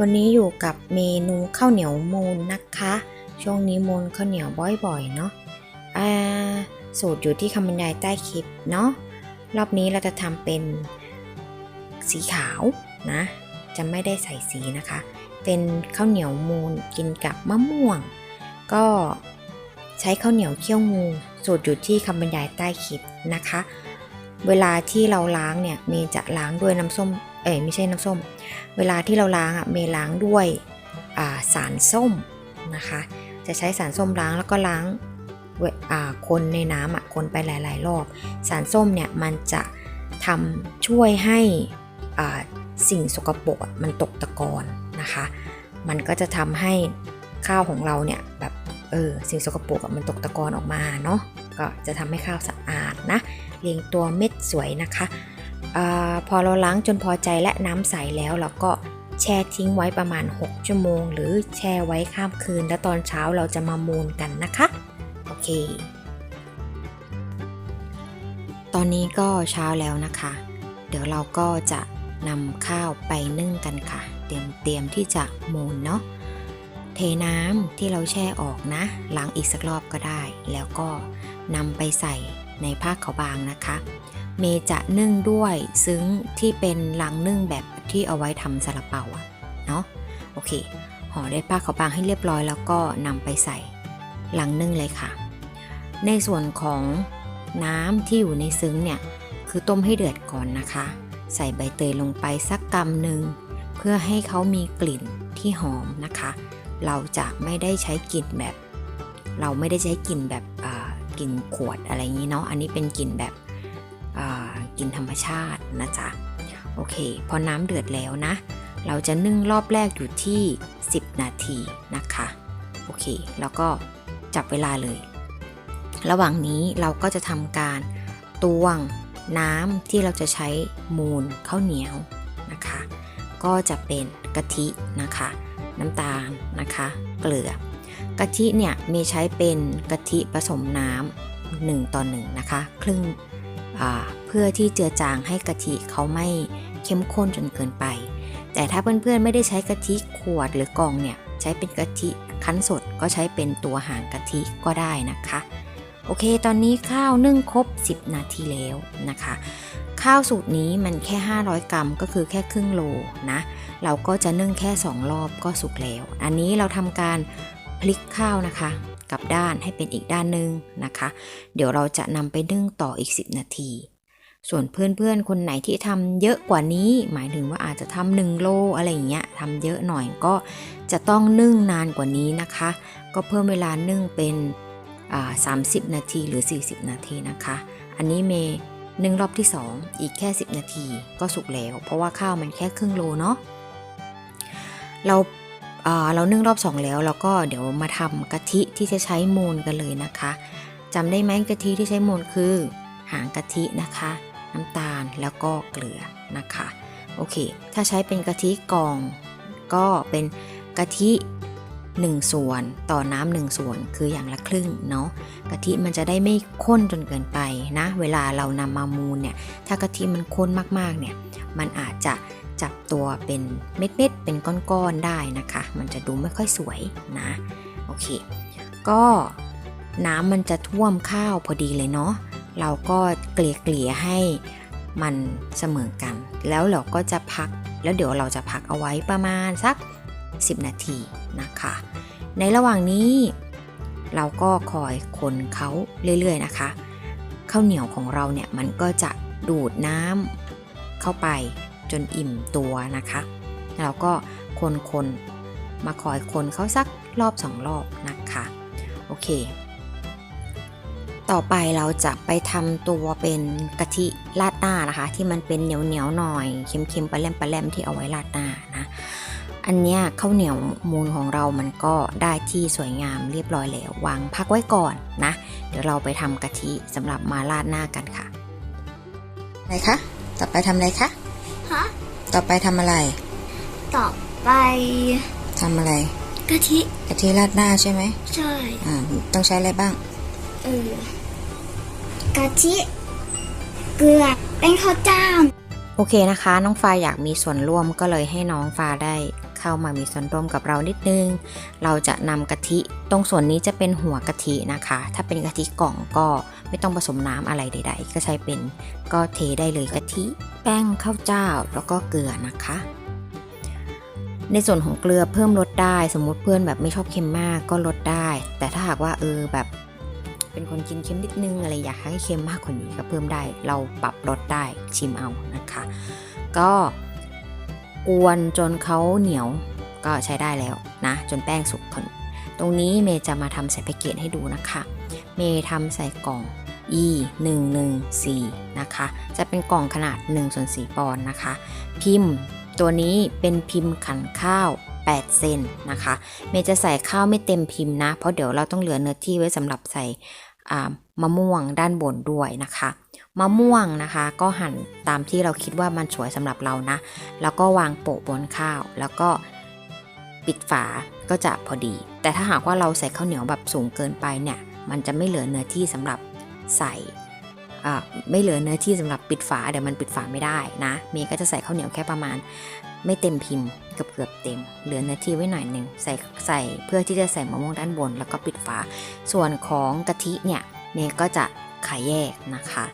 วันนี้อยู่กับเมนูข้าวเหนียวมูนนะคะ ช่วงนี้มูนข้าวเหนียวบ่อยๆเนาะสูตรอยู่ที่คำบรรยายใต้คลิปเนาะรอบนี้เราจะทำเป็นสีขาวนะ จะไม่ได้ใส่สีนะคะ เป็นข้าวเหนียวมูนกินกับมะม่วง ก็ใช้ข้าวเหนียวเคี่ยวงู สูตรอยู่ที่คำบรรยายใต้คลิปนะคะ เวลาที่เราล้างเนี่ยเมจะล้างด้วยน้ำส้ม เอ้ยไม่ใช่น้ำส้ม เวลาที่เราล้างอะเมย์ล้างด้วยาสารส้มนะคะ จะใช้สารส้มล้างแล้วก็ล้างาคนในน้ำอะคนไปหลาย ๆ รอบ สารส้มเนี่ยมันจะทำช่วยให้สิ่งสกปรกมันตกตะกอนนะคะ มันก็จะทำให้ข้าวของเราเนี่ยแบบเออสิ่งสกปรกมันตกตะกอนออกมาเนาะก็จะทำให้ข้าวสะอาดนะเรียงตัวเม็ดสวยนะคะ อพอเราล้างจนพอใจและน้ำใสแล้วเราก็แช่ทิ้งไว้ประมาณ 6 ชั่วโมง หรือแช่ไว้ข้ามคืน แล้วตอนเช้าเราจะมามูนกันนะคะ โอเค ตอนนี้ก็เช้าแล้วนะคะ เดี๋ยวเราก็จะนำข้าวไปนึ่งกันค่ะ เตรียมเตรียมที่จะมูนเนาะเทน้ำที่เราแช่ออกนะล้างอีกสักรอบก็ได้ แล้วก็นำไปใส่ในผ้าขาวบางนะคะ เมจะนึ่งด้วยซึ้งที่เป็นลังนึ่งแบบที่เอาไว้ทำซาลาเปาอะเนาะโอเคห่อด้วยผ้าขาวบางให้เรียบร้อยแล้วก็นำไปใส่ลังนึ่งเลยค่ะ ในส่วนของน้ำที่อยู่ในซึ้งเนี่ยคือต้มให้เดือดก่อนนะคะ ใส่ใบเตยลงไปสักกำหนึ่งเพื่อให้เขามีกลิ่นที่หอมนะคะ เราจะไม่ได้ใช้กลิ่นแบบ เราไม่ได้ใช้กลิ่นแบบกลิ่นขวดอะไรอย่างนี้เนาะอันนี้เป็นกลิ่นแบบ กินธรรมชาตินะจ๊ะโอเค พอน้ำเดือดแล้วนะ เราจะนึ่งรอบแรกอยู่ที่ 10 นาทีนะคะ โอเค แล้วก็จับเวลาเลย ระหว่างนี้เราก็จะทำการตวงน้ำที่เราจะใช้มูลข้าวเหนียวนะคะ ก็จะเป็นกะทินะคะ น้ำตาลนะคะ เกลือกะทิเนี่ยมีใช้เป็นกะทิผสมน้ำหนึ่งต่อหนึ่งนะคะ ครึ่ง เพื่อที่เจือจางให้กะทิเขาไม่เข้มข้นจนเกินไป แต่ถ้าเพื่อนๆไม่ได้ใช้กะทิขวดหรือกล่องเนี่ยใช้เป็นกะทิคั้นสดก็ใช้เป็นตัวหางกะทิก็ได้นะคะ โอเค ตอนนี้ข้าวนึ่งครบ 10 นาทีแล้วนะคะ ข้าวสูตรนี้มันแค่ 500 กรัมก็คือแค่ครึ่งโลนะ เราก็จะนึ่งแค่ 2 รอบก็สุกแล้ว อันนี้เราทำการพลิกข้าวนะคะ กลับด้านให้เป็นอีกด้านหนึ่งนะคะ เดี๋ยวเราจะนำไปนึ่งต่ออีก 10 นาที ส่วนเพื่อนๆ คนไหนที่ทำเยอะกว่านี้ หมายถึงว่าอาจจะทำหนึ่งโลอะไรอย่างเงี้ยทำเยอะหน่อยก็จะต้องนึ่งนานกว่านี้นะคะ ก็เพิ่มเวลานึ่งเป็นอ่า30 นาทีหรือ 40 นาทีนะคะ อันนี้เมย์นึ่งรอบที่ 2 อีกแค่ 10 นาทีก็สุกแล้ว เพราะว่าข้าวมันแค่ครึ่งโลเนาะเรา เเรานึ่งรอบ2แล้วเราก็เดี๋ยวมาทำกะทิที่จะใช้มูลกันเลยนะคะจำได้ไหมกะทิที่ใช้มูลคือ หางกะทินะคะ น้ำตาลแล้วก็เกลือนะคะโอเค ถ้าใช้เป็นกะทิกอง ก็เป็นกะทิ1 ส่วนต่อน้ำหนึ่งส่วนคืออย่างละครึ่งเนาะกะทิมันจะได้ไม่ข้นจนเกินไปนะ เวลาเรานำมามูลเนี่ยถ้ากะทิมันข้นมากๆเนี่ยมันอาจจะ จับตัวเป็นเม็ดๆ เป็นก้อนๆ ได้นะคะ มันจะดูไม่ค่อยสวยนะ โอเค ก็น้ำมันจะท่วมข้าวพอดีเลยเนาะ เราก็เกลี่ยเกลี่ยๆให้มันเสมอกัน แล้วเราก็จะพัก แล้วเดี๋ยวเราจะพักเอาไว้ประมาณสัก 10 นาทีนะคะ ในระหว่างนี้ เราก็คอยคนเขาเรื่อยๆนะคะ ข้าวเหนียวของเราเนี่ยมันก็จะดูดน้ำเข้าไป จนอิ่มตัวนะคะเราก็คนคนๆมาคอยคนเขาสักรอบสองรอบนะคะโอเค ต่อไปเราจะไปทำตัวเป็นกะทิราดหน้านะคะ ที่มันเป็นเหนียวเหนียวหน่อยเค็มๆปลาแรมปลาแรมที่เอาไว้ราดหน้านะอันเนี้ยข้าวเหนียวมูลของเรามันก็ได้ที่สวยงามเรียบร้อยแล้ววางพักไว้ก่อนนะ เดี๋ยวเราไปทำกะทิสำหรับมาราดหน้ากันค่ะอะไรคะต่อไปทำอะไรคะ ฮะต่อไปทำอะไร ต่อไปทำอะไร กะทิกะทิราดหน้าใช่ไหมใช่อ่าต้องใช้อะไรบ้างเออกะทิเกลือเป็นข้าวเจ้า โอเคนะคะ น้องฟ้าอยากมีส่วนร่วมก็เลยให้น้องฟ้าได้ เข้ามามีส่วนร่วมกับเรานิดนึง เราจะนำกะทิ ตรงส่วนนี้จะเป็นหัวกะทินะคะ ถ้าเป็นกะทิกล่องก็ไม่ต้องผสมน้ำอะไรใด ๆ ก็ใช้เป็นก็เทได้เลยกะทิ แป้งข้าวเจ้าแล้วก็เกลือนะคะในส่วนของเกลือเพิ่มลดได้ สมมุติเพื่อนแบบไม่ชอบเค็มมากก็ลดได้ แต่ถ้าหากว่าเออแบบ เป็นคนกินเค็มนิดนึงอะไรอยากให้เค็มมากกว่านี้ก็เพิ่มได้ เราปรับลดได้ชิมเอานะคะ ก็ กวนจนเขาเหนียวก็ใช้ได้แล้วนะ จนแป้งสุกทนตรงนี้เมย์จะมาทำใส่แพ็กเกจให้ดูนะคะ เมย์ทำใส่กล่อง e 1 1 4นะคะ จะเป็นกล่องขนาด1ส่วน4ปอนด์นะคะ พิมพ์ตัวนี้เป็นพิมพ์ขันข้าว 8 เซนนะคะ เมย์จะใส่ข้าวไม่เต็มพิมพ์นะ เพราะเดี๋ยวเราต้องเหลือเนื้อที่ไว้สำหรับใส่อ่ามะม่วงด้านบนด้วยนะคะ มะม่วงนะคะ ก็หั่นตามที่เราคิดว่ามันสวยสำหรับเรานะ แล้วก็วางโปะบนข้าว แล้วก็ปิดฝาก็จะพอดี แต่ถ้าหากว่าเราใส่ข้าวเหนียวแบบสูงเกินไปเนี่ย มันจะไม่เหลือเนื้อที่สำหรับใส่ไม่เหลือเนื้อที่สำหรับปิดฝาเดี๋ยวมันปิดฝาไม่ได้นะเมย์ก็จะใส่ข้าวเหนียวแค่ประมาณ ไม่เต็มพิมพ์เกือบเกือบเต็ม เหลือเนื้อที่ไว้หน่อยหนึ่งใส่ใส่เพื่อที่จะใส่มะม่วงด้านบน แล้วก็ปิดฝา ส่วนของกะทิเนี่ยเมย์ก็จะขายแยกนะคะ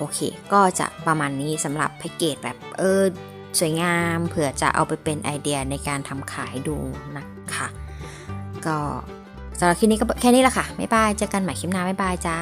โอเค ก็จะประมาณนี้สำหรับแพ็กเกจแบบเออสวยงามเผื่อจะเอาไปเป็นไอเดียในการทำขายดูนะคะ ก็สำหรับคลิปนี้ก็แค่นี้ละค่ะ บ๊ายบาย เจอกันใหม่คลิปหน้า บ๊ายบายจ้า